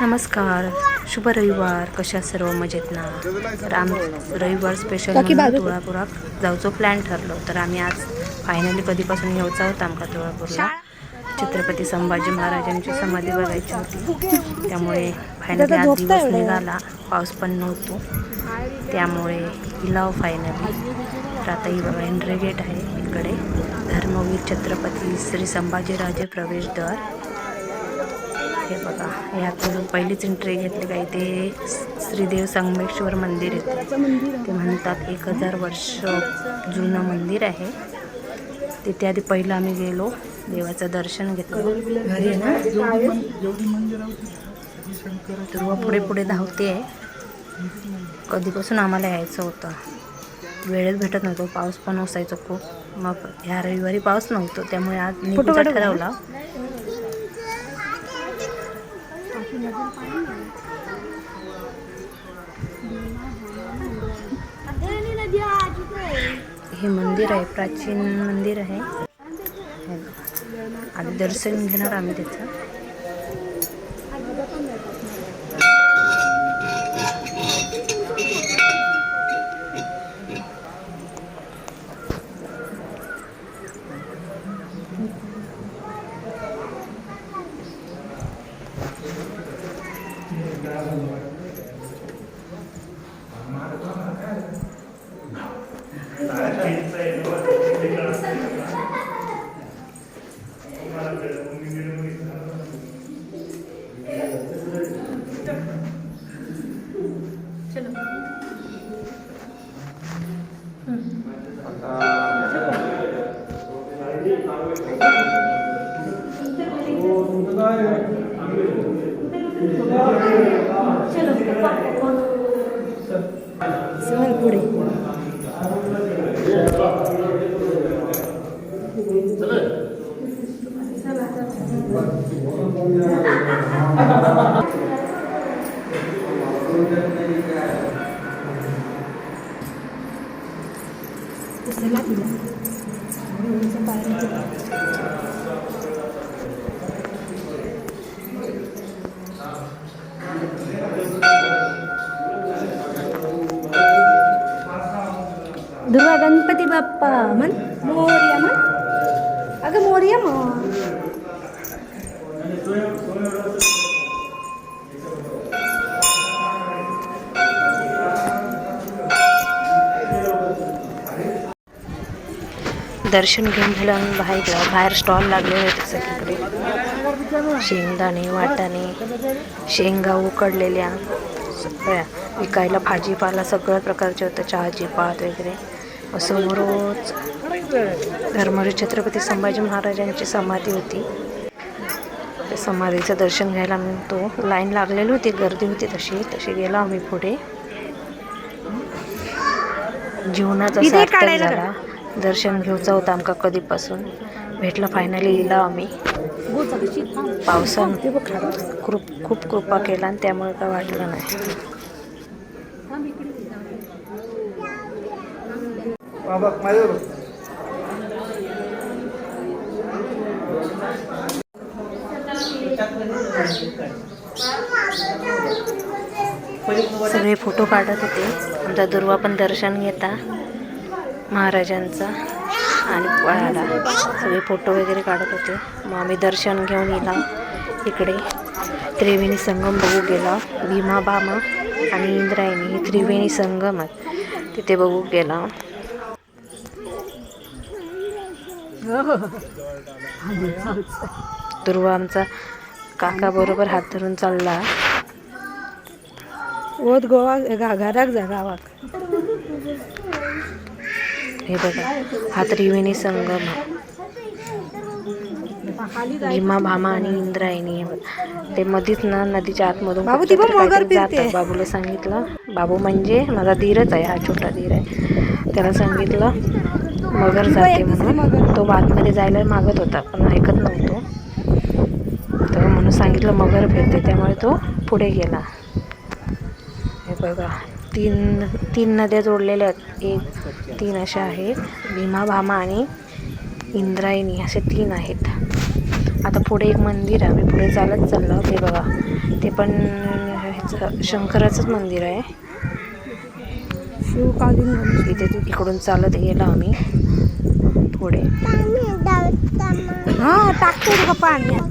नमस्कार शुभ रविवार. कशा सर्व? मजेत ना? तर आम रविवार स्पेशल तुळापुराक जाऊचो प्लॅन ठरलो. तर आम्ही आज फायनली कधीपासून येऊचा होता आमका तुळापूरला? छत्रपती संभाजी महाराजांची समाधी बघायची होती. त्यामुळे फायनली आज दिवस निघाला. पाऊस पण नव्हतो. त्यामुळे इलाव फायनली तर आता ही बघा एंट्री गेट आहे इकडे. धर्मवीर छत्रपती श्री संभाजीराजे प्रवेशद्वार. हे बघा. यातून पहिलीच एंट्री घेतली का इथे श्रीदेव संगमेश्वर मंदिर येते ते म्हणतात एक हजार वर्ष जुनं मंदिर आहे. तिथे आधी पहिलं आम्ही गेलो देवाचं दर्शन घेतलं. घरी आहे ना? पुढे पुढे धावते. आहे कधीपासून आम्हाला यायचं होतं. वेळेत भेटत नव्हतो पाऊस पण असायचा खूप. मग ह्या रविवारी पाऊस नव्हतो त्यामुळे आज निघूचा ठरवला. हे मंदिर आहे प्राचीन मंदिर आहे. हे आधी दर्शन घेणार आम्ही त्याचं Gracias. सहल पुढे दुर्गा गणपती बाप्पा म्हण मोर्या म्हण अगं मोर्या म्हण दर्शन घेऊन झाल्यावर बाहेर गेलो बाहेर स्टॉल लागले होते सगळीकडे. शेंगदाणे वाटाणे शेंगा उकडलेल्या सगळ्या. विकायला भाजीपाला सगळ्या प्रकारचे होतं चहाची पात वगैरे. समोरच धर्मवीर छत्रपती संभाजी महाराजांची समाधी होती. त्या समाधीचं दर्शन घ्यायला आम्ही तो लाईन लागलेली होती गर्दी होती तशी तशी गेलो आम्ही पुढे. जीवनाचा सार्थक झाला. दर्शन घेऊचा होता आमका कधीपासून. भेटला फायनली गेला आम्ही. पावसानं खूप खूप कृपा केला आणि त्यामुळे काय वाटलं नाही. बाबा माझ्यावर सगळे फोटो काढत होते. आमचा दुर्वा पण दर्शन घेता महाराजांचा आणि पळाला सगळे फोटो वगैरे काढत होते. मग आम्ही दर्शन घेऊन गेला इकडे. त्रिवेणी संगम बघू गेला. भीमा बामा आणि इंद्रायणी ही त्रिवेणी संगम आहे तिथे बघू गेला. दुर्वा आमचा काका बरोबर हात धरून चालला ओत गोवा घराक जा गावाक हे बघा हा त्रिवेणी संगम. भीमा भामा आणि इंद्रायणी. ते मधीत ना नदीच्या आतमधून. जातात. बाबूला सांगितलं बाबू म्हणजे माझा धीरच आहे हा छोटा धीर आहे त्याला सांगितलं मगर जाते म्हणून तो आतमध्ये जायला मागत होता पण ऐकत नव्हतो. तर म्हणून सांगितलं मगर फिरते त्यामुळे तो पुढे गेला. हे बघा तीन तीन नद्या जोडलेल्या आहेत. एक तीन अशा आहेत. भीमा भामा आणि इंद्रायणी असे तीन आहेत. आता पुढे एक मंदिर आहे. आम्ही पुढे चालत चाललो ते बघा ते पण ह्याचं शंकराचंच मंदिर आहे. शिवकालीन इथे इकडून चालत गेलो आम्ही. पुढे हा टाकतो का पाण्यात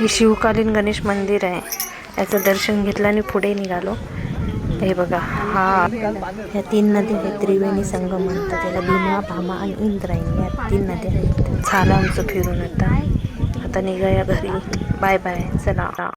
हे शिवकालीन गणेश मंदिर आहे. याचं दर्शन घेतलं आणि पुढे निघालो. हे बघा हा ह्या तीन नद्या आहेत त्रिवेणी संगम म्हणतात. त्याला भीमा भामा आणि इंद्रायणी या तीन नद्या आहेत. झालं आमचं फिरून आता. आता निघाया घरी. बाय बाय चला.